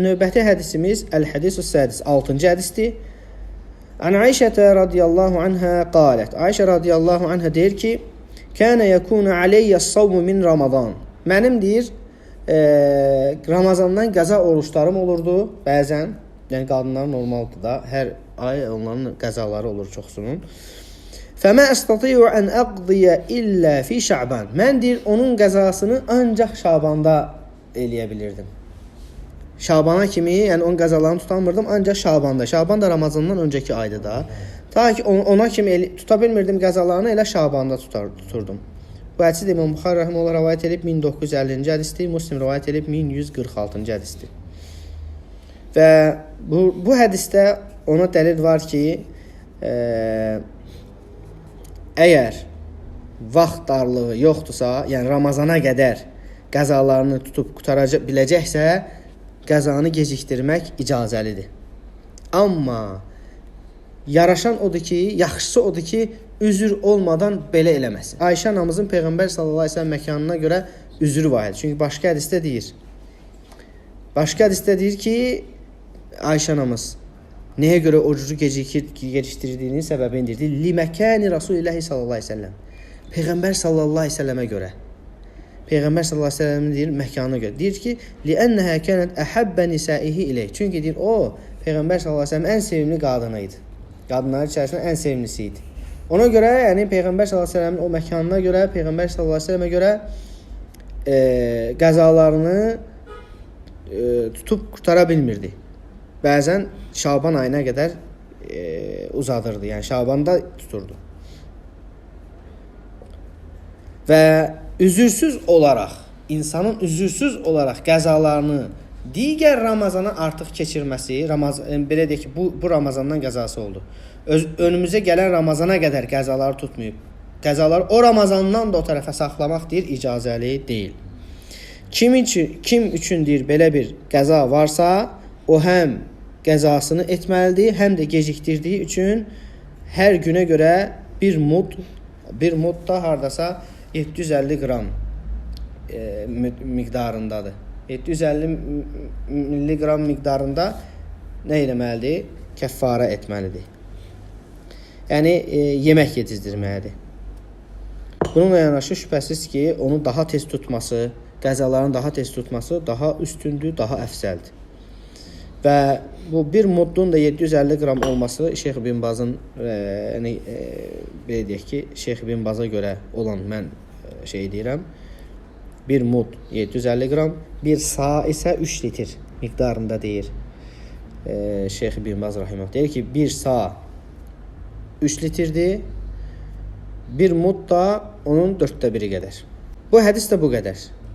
Növbəti hədisimiz Əl-Hədisus Sədis 6-cı hədisdir. An Ayşətə radiyallahu anhə qalət. Ayşə radiyallahu anhə deyir ki, Kənə yəkunu aleyyə-s-savmu min Ramazan. Mənim deyir, e, Ramazandan qəza oruçlarım olurdu bəzən. Yəni qadınlar normaldır da, hər ay onların qəzaları olur çoxsunun. Fəmə əstatiyu ən əqdiyə illə fi Şaban. Mən deyir onun qəzasını ancaq Şabanda eləyə bilirdim. Şabana kimi, yəni onun qəzalarını tutamırdım ancaq Şabanda. Şaban da Ramazandan öncəki aydır da. Ta ki on- ona kimi el, tuta bilmirdim qəzalarını elə Şabanda tutar tuturdum. Bu hədisi də İmam Buxari rəhməhullah rivayet edib 1950-ci hədisdir, Müslim rivayet edib 1146-cı hədisdir. Və bu bu hədisdə ona dəlil var ki, e, əgər vaxt darlığı yoxdursa, yəni Ramazana qədər qəzalarını tutub qutaraca biləcəksə, qəzanı gecikdirmək icazəlidir. Amma yaraşan odur ki, yaxşısı odur ki, üzür olmadan belə eləməsin. Ayşə anamızın Peyğəmbər sallallahu əleyhi və səlləm məkanına görə üzrü var idi. Çünki başqa hədisdə deyir. Başqa hədisdə deyir ki, Ayşə anamız nəyə görə orucu gecikir, gecikdirdiyinin səbəbini deyir. Liməkani Rasulillahi sallallahu əleyhi və səlləm. Peyğəmbər sallallahu əleyhi və səlləmə görə. Peyğəmbər sallallahu əleyhi və səlləmin deyir məkanına görə. Deyir ki, "Li'annha kanat ahabba nisaihi ilay." Çünki deyir o Peyğəmbər sallallahu əleyhi və səlləm ən sevimli qadını idi. Qadınların içərisində ən sevimlisi idi. Ona görə, yəni Peyğəmbər sallallahu əleyhi və səlləmin o məkanına görə, Peyğəmbər sallallahu əleyhi və səlləmə görə e, qəzalarını e, tutub qurtara bilmirdi. Bəzən Şaban ayına qədər e, uzadırdı. Yəni Şabanda tuturdu. Və üzürsüz olaraq insanın üzürsüz olaraq qəzalarını digər Ramazana artıq keçirməsi, Ramazan belə deyək ki, bu bu Ramazandan qəzası oldu. Öz, önümüzə gələn Ramazana qədər qəzaları tutmayıb. Qəzaları o Ramazandan da o tərəfə saxlamaq deyir icazəli deyil. Kim üçün kim üçün deyir belə bir qəza varsa, o həm qəzasını etməlidir, həm də gecikdirdiyi üçün hər günə görə bir mud bir mud da hardasa 750 qram e, mi- miqdarındadır. 750 m- milliqram miqdarında nə etməlidir? Kəffarə etməlidir. Yəni e, yemək yetizdirməlidir. Bununla yanaşı şübhəsiz ki, onu daha tez tutması, qəzaların daha tez tutması daha üstündür, daha əfsəldir. Və bu bir muddun da 750 qram olması Şeyx bin Bazın e, yəni e, belə deyək ki, Şeyx bin Baza görə olan mən e, şey deyirəm. Bir mud 750 qram, bir sa isə 3 litr miqdarında deyir. E, Şeyx bin Baz rahimehullah deyir ki, bir sa 3 litrdir. Bir mud da onun 4də biri qədər. Bu hədis də bu qədər.